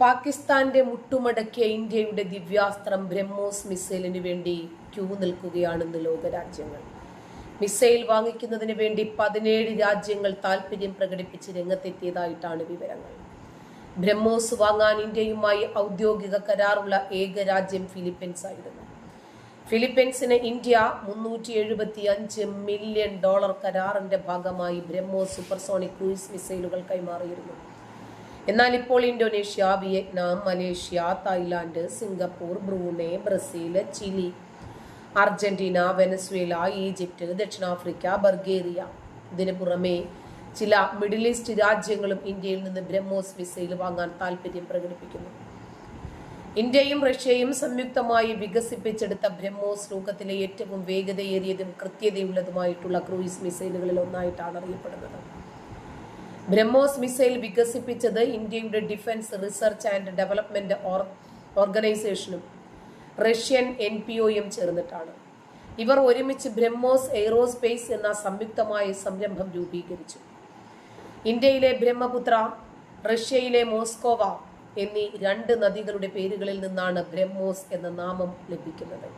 പാകിസ്ഥാന്റെ മുട്ടുമടക്കിയ ഇന്ത്യയുടെ ദിവ്യാസ്ത്രം ബ്രഹ്മോസ് മിസൈലിനു വേണ്ടി ക്യൂ നിൽക്കുകയാണെന്ന് ലോകരാജ്യങ്ങൾ. മിസൈൽ വാങ്ങിക്കുന്നതിന് വേണ്ടി പതിനേഴ് രാജ്യങ്ങൾ താൽപര്യം പ്രകടിപ്പിച്ച് രംഗത്തെത്തിയതായിട്ടാണ് വിവരങ്ങൾ. ബ്രഹ്മോസ് വാങ്ങാൻ ഇന്ത്യയുമായി ഔദ്യോഗിക കരാറുള്ള ഏക രാജ്യം ഫിലിപ്പീൻസ് ആയിരുന്നു. ഫിലിപ്പീൻസിന് ഇന്ത്യ മുന്നൂറ്റി എഴുപത്തി അഞ്ച് മില്യൺ ഡോളർ കരാറിന്റെ ഭാഗമായി ബ്രഹ്മോസ് സൂപ്പർസോണിക് ക്രൂയിസ് മിസൈലുകൾ കൈമാറിയിരുന്നു. എന്നാൽ ഇപ്പോൾ Indonesia Vietnam Malaysia Thailand Singapore Brunei Brazil Chile Argentina Venezuela Egypt ദക്ഷിണാഫ്രിക്ക ബർഗേറിയ ഇതിനു പുറമെ ചില മിഡിൽ ഈസ്റ്റ് രാജ്യങ്ങളും ഇന്ത്യയിൽ നിന്ന് ബ്രഹ്മോസ് മിസൈൽ വാങ്ങാൻ താൽപര്യം പ്രകടിപ്പിക്കുന്നു. ഇന്ത്യയും റഷ്യയും സംയുക്തമായി വികസിപ്പിച്ചെടുത്ത ബ്രഹ്മോസ് ലോകത്തിലെ ഏറ്റവും വേഗതയേറിയതും കൃത്യതയുള്ളതുമായിട്ടുള്ള ക്രൂയിസ് മിസൈലുകളിൽ ഒന്നായിട്ടാണ് അറിയപ്പെടുന്നത്. ബ്രഹ്മോസ് മിസൈൽ വികസിപ്പിച്ചത് ഇന്ത്യയുടെ ഡിഫൻസ് റിസർച്ച് ആൻഡ് ഡെവലപ്മെന്റ് ഓർഗനൈസേഷനും റഷ്യൻ എൻ പി ഒയും ചേർന്നിട്ടാണ്. ഇവർ ഒരുമിച്ച് ബ്രഹ്മോസ് എയ്റോസ്പേസ് എന്ന സംയുക്തമായ സംരംഭം രൂപീകരിച്ചു. ഇന്ത്യയിലെ ബ്രഹ്മപുത്ര റഷ്യയിലെ മോസ്കോവ എന്നീ രണ്ട് നദികളുടെ പേരുകളിൽ നിന്നാണ് ബ്രഹ്മോസ് എന്ന നാമം ലഭിക്കുന്നത്.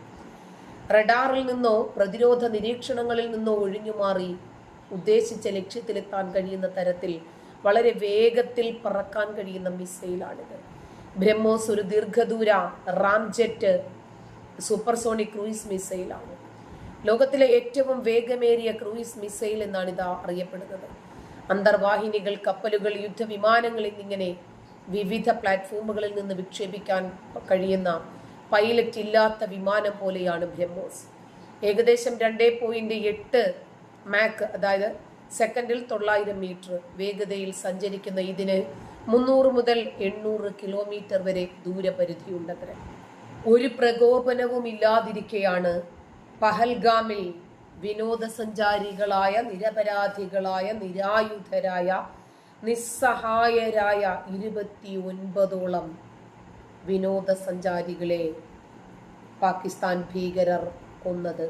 റഡാറിൽ നിന്നോ പ്രതിരോധ നിരീക്ഷണങ്ങളിൽ നിന്നോ ഒഴിഞ്ഞുമാറി ഉദ്ദേശിച്ച ലക്ഷ്യത്തിലെത്താൻ കഴിയുന്ന തരത്തിൽ വളരെ വേഗത്തിൽ പറക്കാൻ കഴിയുന്ന മിസൈലാണിത്. ബ്രഹ്മോസ് ഒരു ദീർഘദൂര റാംജെറ്റ് സൂപ്പർസോണിക് ക്രൂയിസ് മിസൈലാണ്. ലോകത്തിലെ ഏറ്റവും വേഗമേറിയ ക്രൂയിസ് മിസൈൽ എന്നാണ് ഇത് അറിയപ്പെടുന്നത്. അന്തർവാഹിനികൾ കപ്പലുകൾ യുദ്ധവിമാനങ്ങൾ എന്നിങ്ങനെ വിവിധ പ്ലാറ്റ്ഫോമുകളിൽ നിന്ന് വിക്ഷേപിക്കാൻ കഴിയുന്ന പൈലറ്റ് ഇല്ലാത്ത വിമാനം പോലെയാണ് ബ്രഹ്മോസ്. ഏകദേശം രണ്ടേ പോയിന്റ് എട്ട് മാക്ക് അതായത് സെക്കൻഡിൽ തൊള്ളായിരം മീറ്റർ വേഗതയിൽ സഞ്ചരിക്കുന്ന ഇതിന് മുന്നൂറ് മുതൽ എണ്ണൂറ് കിലോമീറ്റർ വരെ ദൂരപരിധിയുണ്ടത്രേ. ഒരു പ്രകോപനവും ഇല്ലാതിരിക്കെയാണ് പഹൽഗാമിൽ വിനോദസഞ്ചാരികളായ നിരപരാധികളായ നിരായുധരായ നിസ്സഹായരായ ഇരുപത്തി ഒൻപതോളം വിനോദസഞ്ചാരികളെ പാകിസ്ഥാൻ ഭീകരർ കൊന്നത്.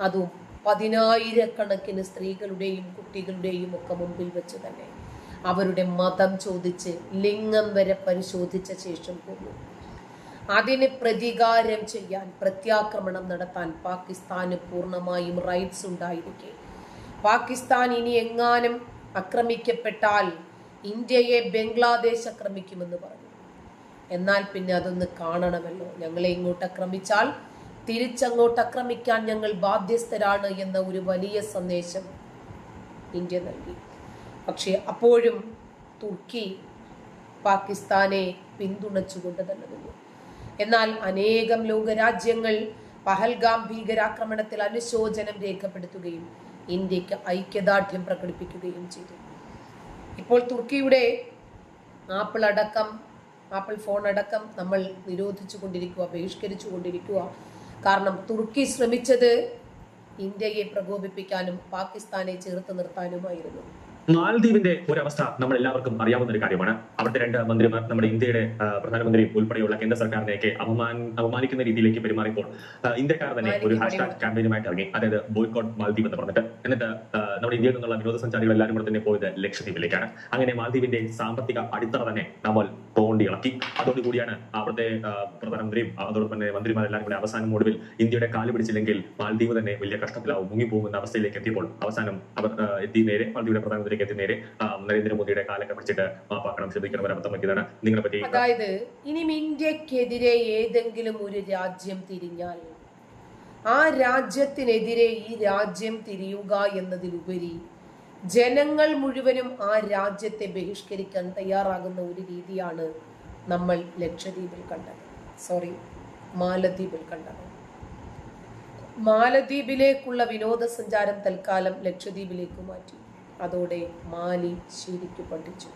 അതും പതിനായിരക്കണക്കിന് സ്ത്രീകളുടെയും കുട്ടികളുടെയും ഒക്കെ മുമ്പിൽ വെച്ച് തന്നെ അവരുടെ മതം ചോദിച്ച് ലിംഗം വരെ പരിശോധിച്ച ശേഷം കൊന്നു അതിന് പ്രതികാരം ചെയ്യാൻ പ്രത്യാക്രമണം നടത്താൻ പാകിസ്ഥാന് പൂർണമായും റൈറ്റ്സ് ഉണ്ടായിരിക്കെ. പാകിസ്ഥാൻ ഇനി എങ്ങാനും ആക്രമിക്കപ്പെട്ടാൽ ഇന്ത്യയെ ബംഗ്ലാദേശ് ആക്രമിക്കുമെന്ന് പറഞ്ഞു. എന്നാൽ പിന്നെ അതൊന്ന് കാണണമല്ലോ. ഞങ്ങളെ ഇങ്ങോട്ട് ആക്രമിച്ചാൽ തിരിച്ചങ്ങോട്ട് ആക്രമിക്കാൻ ഞങ്ങൾ ബാധ്യസ്ഥരാണ് എന്ന ഒരു വലിയ സന്ദേശം ഇന്ത്യ നൽകി. പക്ഷേ അപ്പോഴും തുർക്കി പാകിസ്ഥാനെ പിന്തുണച്ചുകൊണ്ട് തന്നെ നിന്നു എന്നാൽ അനേകം ലോകരാജ്യങ്ങൾ പഹൽഗാം ഭീകരാക്രമണത്തിൽ അനുശോചനം രേഖപ്പെടുത്തുകയും ഇന്ത്യയ്ക്ക് ഐക്യദാർഢ്യം പ്രകടിപ്പിക്കുകയും ചെയ്തു. ഇപ്പോൾ തുർക്കിയുടെ ആപ്പിൾ അടക്കം ആപ്പിൾ ഫോൺ അടക്കം നമ്മൾ നിരോധിച്ചു കൊണ്ടിരിക്കുക ബഹിഷ്കരിച്ചു കൊണ്ടിരിക്കുക കാരണം തുർക്കി ശ്രമിച്ചത് ഇന്ത്യയെ പ്രകോപിപ്പിക്കാനും പാകിസ്ഥാനെ ചേർത്ത് നിർത്താനുമായിരുന്നു. മാലദ്വീപിന്റെ ഒരവസ്ഥ നമ്മൾ എല്ലാവർക്കും അറിയാവുന്ന ഒരു കാര്യമാണ്. അവിടുത്തെ രണ്ട് മന്ത്രിമാർ നമ്മുടെ ഇന്ത്യയുടെ പ്രധാനമന്ത്രി ഉൾപ്പെടെയുള്ള കേന്ദ്ര സർക്കാരിനെയൊക്കെ അപമാൻ അപമാനിക്കുന്ന രീതിയിലേക്ക് പെരുമാറിയപ്പോൾ ഇന്ത്യക്കാർ തന്നെ ഒരു ഹാഷ്ടാഗ് ക്യാമ്പയിനുമായിട്ട് ഇറങ്ങി. അതായത് ബോയ്ക്കോട്ട് മാലദ്വീപ് എന്ന് പറഞ്ഞിട്ട്. എന്നിട്ട് നമ്മുടെ ഇന്ത്യയിൽ നിന്നുള്ള വിനോദസഞ്ചാരികൾ എല്ലാവരും കൂടെ തന്നെ പോയത് ലക്ഷദ്വീപിലേക്കാണ്. അങ്ങനെ മാലദ്വീപിന്റെ സാമ്പത്തിക അടിത്തറ തന്നെ നമ്മൾ തോണ്ടി ഇളക്കി അതോടുകൂടിയാണ് അവിടുത്തെ പ്രധാനമന്ത്രിയും അതോടൊപ്പം തന്നെ മന്ത്രിമാരെല്ലാം കൂടെ അവസാനം ഒടുവിൽ ഇന്ത്യയുടെ കാൽ പിടിച്ചില്ലെങ്കിൽ മാലദ്വീപ് തന്നെ വലിയ കഷ്ടത്തിലാവും. മുങ്ങിപ്പോകുന്ന അവസ്ഥയിലേക്ക് എത്തിയപ്പോൾ അവസാനം അവർ എത്തി നേരെ മാലദ്വീപിന്റെ പ്രധാനമന്ത്രിക്ക് എത്തി നേരെ നരേന്ദ്രമോദിയുടെ കാലൊക്കെ പിടിച്ചിട്ട് മാപ്പാക്കണം ശ്രദ്ധിക്കണം അബദ്ധം പറ്റിയതാണ്. നിങ്ങളെ പറ്റി അതായത് ഇനി ഇന്ത്യക്കെതിരെ ഏതെങ്കിലും ഒരു രാജ്യം തിരിഞ്ഞാൽ ആ രാജ്യത്തിനെതിരെ ഈ രാജ്യം തിരിയുക എന്നതിലുപരി ജനങ്ങൾ മുഴുവനും ആ രാജ്യത്തെ ബഹിഷ്കരിക്കാൻ തയ്യാറാകുന്ന ഒരു രീതിയാണ് നമ്മൾ ലക്ഷദ്വീപിൽ കണ്ടത്. സോറി മാലദ്വീപിൽ കണ്ടത്. മാലദ്വീപിലേക്കുള്ള വിനോദസഞ്ചാരം തൽക്കാലം ലക്ഷദ്വീപിലേക്ക് മാറ്റി. അതോടെ മാലി ശരിക്കു പഠിച്ചു.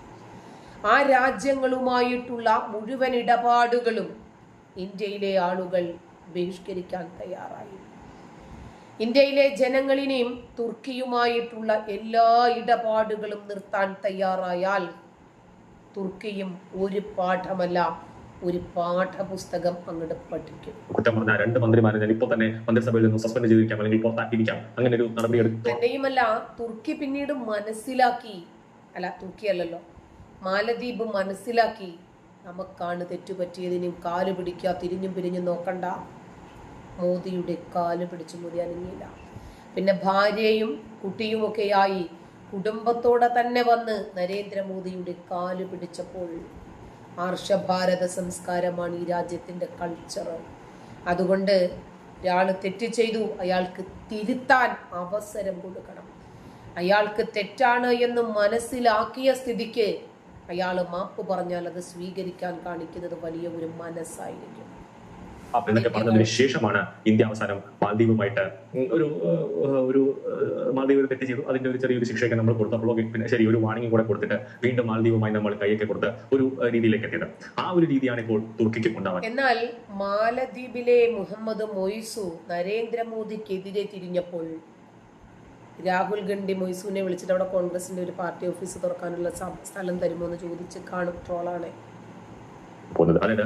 ആ രാജ്യങ്ങളുമായിട്ടുള്ള മുഴുവൻ ഇടപാടുകളും ഇന്ത്യയിലെ ആളുകൾ ബഹിഷ്കരിക്കാൻ തയ്യാറായി. ഇന്ത്യയിലെ ജനങ്ങളിനെയും തുർക്കിയുമായിട്ടുള്ള എല്ലാ ഇടപാടുകളും നിർത്താൻ തയ്യാറായാൽ തുർക്കിയും ഒരു പാഠമല്ല ഒരു പാഠപുസ്തകം അങ്ങോട്ട് പഠിക്കും. കുറ്റം പറഞ്ഞ രണ്ട് മന്ത്രിമാരെ ഞാൻ ഇപ്പോൾ തന്നെ മന്ത്രിസഭയിൽ നിന്ന് സസ്പെൻഡ് ചെയ്തിരിക്കാം അല്ലെങ്കിൽ പുറത്താക്കിയിരിക്കാം അങ്ങനെ ഒരു നടപടി എടുക്കും തന്നെയുമല്ല തുർക്കി പിന്നീട് മനസ്സിലാക്കി അല്ല തുർക്കി അല്ലല്ലോ മാലദ്വീപ് മനസ്സിലാക്കി. നമുക്കാണ് തെറ്റുപറ്റിയതിനും കാൽ പിടിക്കുക തിരിഞ്ഞും പിരിഞ്ഞും നോക്കണ്ട. മോദിയുടെ കാൽ പിടിച്ചു മോദി അനങ്ങിയില്ല പിന്നെ ഭാര്യയും കുട്ടിയുമൊക്കെയായി കുടുംബത്തോടെ തന്നെ വന്ന് നരേന്ദ്രമോദിയുടെ കാൽ പിടിച്ചപ്പോൾ ആർഷഭാരത സംസ്കാരമാണ് ഈ രാജ്യത്തിന്റെ കൾച്ചർ അതുകൊണ്ട് ഒരാൾ തെറ്റ് ചെയ്തു. അയാൾക്ക് തിരുത്താൻ അവസരം കൊടുക്കണം. അയാൾക്ക് തെറ്റാണ് എന്ന് മനസ്സിലാക്കിയ സ്ഥിതിക്ക് അയാൾ മാപ്പ് പറഞ്ഞാൽ അത് സ്വീകരിക്കാൻ കാണിക്കുന്നത് വലിയ ഒരു മനസ്സായിരിക്കും. എന്നൊക്കെ പറഞ്ഞതിന് ശേഷമാണ് ഇന്ത്യ അവസാനം മാലദ്വീപുമായിട്ട് ഒരു ഒരു ഏഹ്, മാലദ്വീപ് തെറ്റ് ചെയ്തു. അതിന്റെ ഒരു ചെറിയൊരു ശിക്ഷയൊക്കെ നമ്മൾ കൊടുത്തപ്പോൾ പിന്നെ ശരി ഒരു വാണിംഗ് കൂടെ കൊടുത്തിട്ട് വീണ്ടും മാലദ്വീപുമായി നമ്മൾ കൈയൊക്കെ കൊടുത്ത് ഒരു രീതിയിലേക്ക് എത്തിയത്. ആ ഒരു രീതിയാണ് ഇപ്പോൾ തുർക്കിക്ക് ഉണ്ടാവാൻ എന്നാൽ മാലദ്വീപിലെ മുഹമ്മദ് മൊയ്സു നരേന്ദ്രമോദിക്കെതിരെ തിരിഞ്ഞപ്പോൾ രാഹുൽ ഗാന്ധി മൊയ്സുവിനെ വിളിച്ചിട്ട് അവിടെ കോൺഗ്രസിന്റെ ഒരു പാർട്ടി ഓഫീസ് തുറക്കാനുള്ള സ്ഥലം തരുമോ എന്ന് ചോദിച്ച് കാണും ട്രോളാണ്. പോകുന്നത്. അതായത്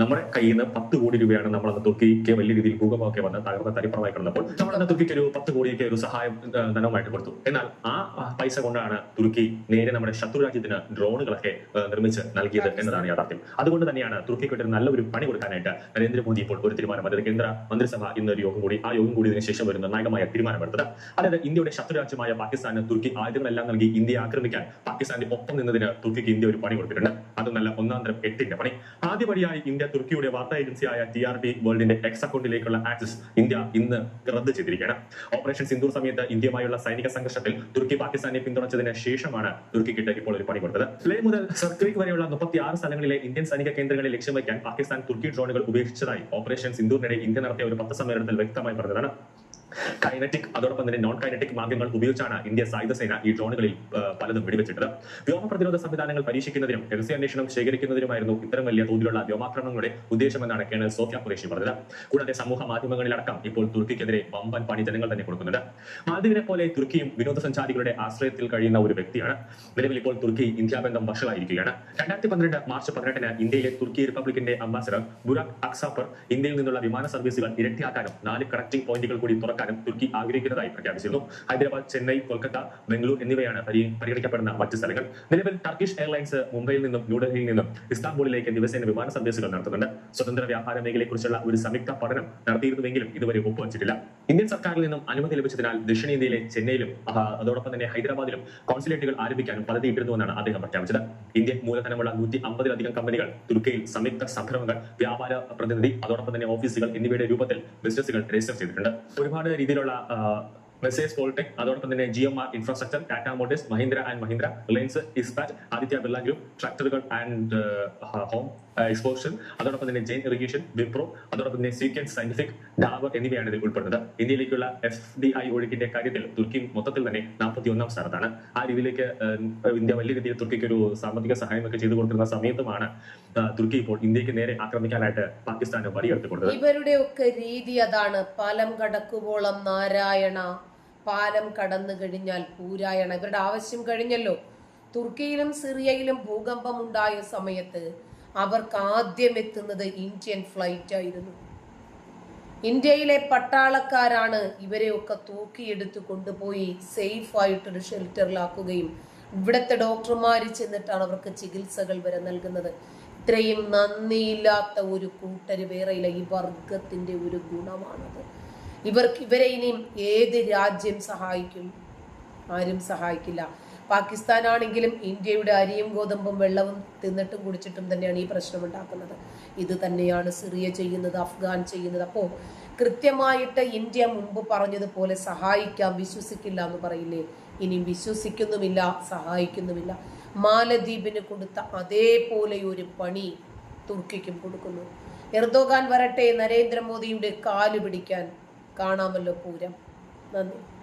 നമ്മുടെ കയ്യിൽ നിന്ന് പത്ത് കോടി രൂപയാണ് നമ്മൾ അന്ന് തുർക്കിക്ക് വലിയ രീതിയിൽ ഭൂകമ്പമൊക്കെ വന്ന് തകർന്ന തരിപ്പണമായി കിടന്നപ്പോൾ നമ്മൾ അന്ന് തുർക്കിക്ക് ഒരു പത്ത് കോടിയൊക്കെ ഒരു സഹായം ധനവുമായിട്ട് കൊടുത്തു. എന്നാൽ ആ പൈസ കൊണ്ടാണ് തുർക്കി നേരെ നമ്മുടെ ശത്രു രാജ്യത്തിന് ഡ്രോണുകളൊക്കെ നിർമ്മിച്ച് നൽകിയത് എന്നതാണ് യാഥാർത്ഥ്യം. അതുകൊണ്ട് തന്നെയാണ് തുർക്കിക്ക് ഒരു നല്ലൊരു പണി കൊടുക്കാനായിട്ട് നരേന്ദ്രമോദി ഇപ്പോൾ ഒരു തീരുമാനം അതായത് കേന്ദ്ര മന്ത്രിസഭ ഇന്ന് ഒരു യോഗം കൂടി ആ യോഗം കൂടിയതിനു ശേഷം ഒരു നിർണായകമായ തീരുമാനമെടുത്തത് അതായത് ഇന്ത്യയുടെ ശത്രു രാജ്യമായ പാകിസ്ഥാന് തുർക്കി ആയുധങ്ങളെല്ലാം നൽകി ഇന്ത്യയെ ആക്രമിക്കാൻ പാകിസ്ഥാന്റെ ഒപ്പം നിന്നതിന് തുർക്കിക്ക് ഇന്ത്യ ഒരു പണി കൊടുത്തിട്ടുണ്ട്. അത് നല്ല ഒന്നാം തരം എട്ടിന്റെ പണി. ആദ്യപടിയായി ഇന്ത്യ തുർക്കിയുടെ വാർത്താ ഏജൻസിയായ ഡി ആർ ഡി വേൾഡിന്റെ എക്സ് അക്കൗണ്ടിലേക്കുള്ള ആക്സസ് ഇന്ത്യ ഇന്ന് റദ്ദ് ചെയ്തിരിക്കുകയാണ്. ഓപ്പറേഷൻ സിന്ദൂർ സമയത്ത് ഇന്ത്യയുമായുള്ള സൈനിക സംഘർഷത്തിൽ തുർക്കി പാകിസ്ഥാനെ പിന്തുണച്ചതിന് ശേഷമാണ് തുർക്കിക്കിട്ട് ഇപ്പോൾ ഒരു പണി കൊടുത്തത് ലേ മുതൽ സർക്രീക്ക് വരെയുള്ള മുപ്പത്തി ആറ് സ്ഥലങ്ങളിലെ ഇന്ത്യൻ സൈനിക കേന്ദ്രങ്ങളെ ലക്ഷ്യം വയ്ക്കാൻ പാകിസ്ഥാൻ തുർക്കി ഡ്രോണുകൾ ഉപേക്ഷിച്ചതായി ഓപ്പറേഷൻ സിന്ദൂറിനിടെ ഇന്ത്യ നടത്തിയ ഒരു പത്ത് സമ്മേളനത്തിൽ വ്യക്തമായി പറഞ്ഞതാണ്. കൈനറ്റിക് അതോടൊപ്പം തന്നെ നോൺ കൈനറ്റിക് മാർഗങ്ങൾ ഉപയോഗിച്ചാണ് ഇന്ത്യ സായുധ സേന ഈ ഡ്രോണുകളിൽ പലതും വെടിവെച്ചിട്ടത്. വ്യോമ പ്രതിരോധ സംവിധാനങ്ങൾ പരീക്ഷിക്കുന്നതിനും രഹസ്യാന്വേഷണം ശേഖരിക്കുന്നതിനുമായിരുന്നു ഇത്തരം വലിയ തോതിലുള്ള വ്യോമാക്രമണങ്ങളുടെ ഉദ്ദേശമെന്നാണ് കേണൽ സോഫിയ ഖുറേഷി പറഞ്ഞത്. കൂടാതെ സമൂഹ മാധ്യമങ്ങളിലടക്കം ഇപ്പോൾ തുർക്കിക്കെതിരെ വമ്പൻ പണി ജനങ്ങൾ തന്നെ കൊടുക്കുന്നുണ്ട്. മാധ്യമനെ പോലെ തുർക്കിയും വിനോദസഞ്ചാരികളുടെ ആശ്രയത്തിൽ കഴിയുന്ന ഒരു വ്യക്തിയാണ്. നിലവിൽ ഇപ്പോൾ തുർക്കി ഇന്ത്യ ബന്ധം വഷളായിരിക്കുകയാണ്. രണ്ടായിരത്തി പന്ത്രണ്ട് മാർച്ച് പതിനെട്ടിന് ഇന്ത്യയിലെ തുർക്കി റിപ്പബ്ലിക്കിന്റെ അംബാസഡർ ബുറാഖ് അക്സാഫർ ഇന്ത്യയിൽ നിന്നുള്ള വിമാന സർവീസുകൾ ഇരട്ടിയാക്കാനും നാല് കണക്ടിംഗ് പോയിന്റുകൾ കൂടി തുറക്കാനും തുർക്കി ആഗ്രഹിക്കുന്നതായി പ്രഖ്യാപിച്ചിരുന്നു. ഹൈദരാബാദ് ചെന്നൈ കൊൽക്കത്ത ബംഗളൂർ എന്നിവയാണ് പരി- പരിഗണിക്കപ്പെടുന്ന മറ്റ് സ്ഥലങ്ങൾ. നിലവിൽ ടർക്കിഷ് എയർലൈൻസ് മുംബൈയിൽ നിന്നും ന്യൂഡൽഹിയിൽ നിന്നും ഇസ്താംബൂളിലേക്ക് ദിവസേന വിമാന സർവീസുകൾ നടത്തുന്നുണ്ട്. സ്വതന്ത്ര വ്യാപാര മേഖലയെക്കുറിച്ചുള്ള ഒരു സംയുക്ത പഠനം നടത്തിയിരുന്നുവെങ്കിലും ഇതുവരെ ഒപ്പുവച്ചിട്ടില്ല. ഇന്ത്യൻ സർക്കാരിൽ നിന്നും അനുമതി ലഭിച്ചതിനാൽ ദക്ഷിണേന്ത്യയിലെ ചെന്നൈയിലും അതോടൊപ്പം തന്നെ ഹൈദരാബാദിലും കോൺസുലേറ്റുകൾ ആരംഭിക്കാനും പദ്ധതി ഇട്ടിരുന്നുവെന്നാണ് അദ്ദേഹം പ്രഖ്യാപിച്ചത്. ഇന്ത്യൻ മൂലധനമുള്ള നൂറ്റി അമ്പതിലധികം കമ്പനികൾ തുർക്കിയിൽ സംയുക്ത സംരംഭങ്ങൾ വ്യാപാര പ്രതിനിധി അതോടൊപ്പം തന്നെ ഓഫീസുകൾ എന്നിവയുടെ രൂപത്തിൽ ബിസിനസ്സുകൾ രജിസ്റ്റർ ചെയ്തിട്ടുണ്ട്. ഒരുപാട് രീതിയിലുള്ള ആ, മെസ്സേജ് പോളിടെക് അതോടൊപ്പം തന്നെ G infrastructure Tata motors Mahindra and Mahindra Reliance Ispat Aditya Birla group ട്രാക്ടറുകൾ ആൻഡ് ഹോം എക്സ്പോഷൻ അതോടൊപ്പം തന്നെ ജെയിൻ ഇറിഗേഷൻ വിപ്രോ അതോടൊപ്പം തന്നെ സീക്വൻസ് സയന്റിഫിക് ഡാബർ എന്നിവയാണ് ഇതിൽ ഉൾപ്പെടുന്നത്. ഇന്ത്യയിലേക്കുള്ള എഫ് ഡി ഐ ഒഴുക്കിന്റെ കാര്യത്തിൽ തുർക്കി മൊത്തത്തിൽ തന്നെ നാൽപ്പത്തി ഒന്നാം സ്ഥാനത്താണ്. ആ രീതിയിലേക്ക് ഇന്ത്യ വലിയ രീതിയിൽ തുർക്കിക്ക് ഒരു സാമ്പത്തിക സഹായമൊക്കെ ചെയ്തു കൊടുക്കുന്ന സമയത്തുമാണ് തുർക്കി ഇപ്പോൾ ഇന്ത്യയ്ക്ക് നേരെ ആക്രമിക്കാനായിട്ട് പാകിസ്ഥാന് വഴിയെടുത്തു കൊടുത്തത് ഇവരുടെ ഒക്കെ രീതി അതാണ് പാലം കടക്കുവോളം നാരായണ. പാലം കടന്നു കഴിഞ്ഞാൽ പൂരായണ. ഇവരുടെ ആവശ്യം കഴിഞ്ഞല്ലോ. തുർക്കിയിലും സിറിയയിലും ഭൂകമ്പം ഉണ്ടായ സമയത്ത് അവർക്ക് ആദ്യം എത്തുന്നത് ഇന്ത്യൻ ഫ്ലൈറ്റ് ആയിരുന്നു. ഇന്ത്യയിലെ പട്ടാളക്കാരാണ് ഇവരെയൊക്കെ തൂക്കിയെടുത്ത് കൊണ്ടുപോയി സേഫ് ആയിട്ടൊരു ഷെൽട്ടറിലാക്കുകയും ഇവിടുത്തെ ഡോക്ടർമാർ ചെന്നിട്ടാണ് അവർക്ക് ചികിത്സകൾ വരെ നൽകുന്നത്. ഇത്രയും നന്ദിയില്ലാത്ത ഒരു കൂട്ടര് വേറെയില്ല. ഈ വർഗത്തിന്റെ ഒരു ഗുണമാണത്. ഇവർക്ക് ഇവരെ ഇനിയും ഏത് രാജ്യം സഹായിക്കും? ആരും സഹായിക്കില്ല. പാകിസ്ഥാനാണെങ്കിലും ഇന്ത്യയുടെ അരിയും ഗോതമ്പും വെള്ളവും തിന്നിട്ടും കുടിച്ചിട്ടും തന്നെയാണ് ഈ പ്രശ്നം ഉണ്ടാക്കുന്നത് ഇത് തന്നെയാണ് സിറിയ ചെയ്യുന്നത് അഫ്ഗാൻ ചെയ്യുന്നത്. അപ്പോൾ കൃത്യമായിട്ട് ഇന്ത്യ മുമ്പ് പറഞ്ഞതുപോലെ സഹായിക്കാം വിശ്വസിക്കില്ല എന്ന് പറയില്ലേ? ഇനി വിശ്വസിക്കുന്നുമില്ല സഹായിക്കുന്നുമില്ല. മാലദ്വീപിന് കൊടുത്ത അതേപോലെ ഒരു പണി തുർക്കിക്കും കൊടുക്കുന്നു. എർദോഗാൻ വരട്ടെ നരേന്ദ്രമോദിയുടെ കാൽ പിടിക്കാൻ കാണാമല്ലോ പൂരം. നന്ദി.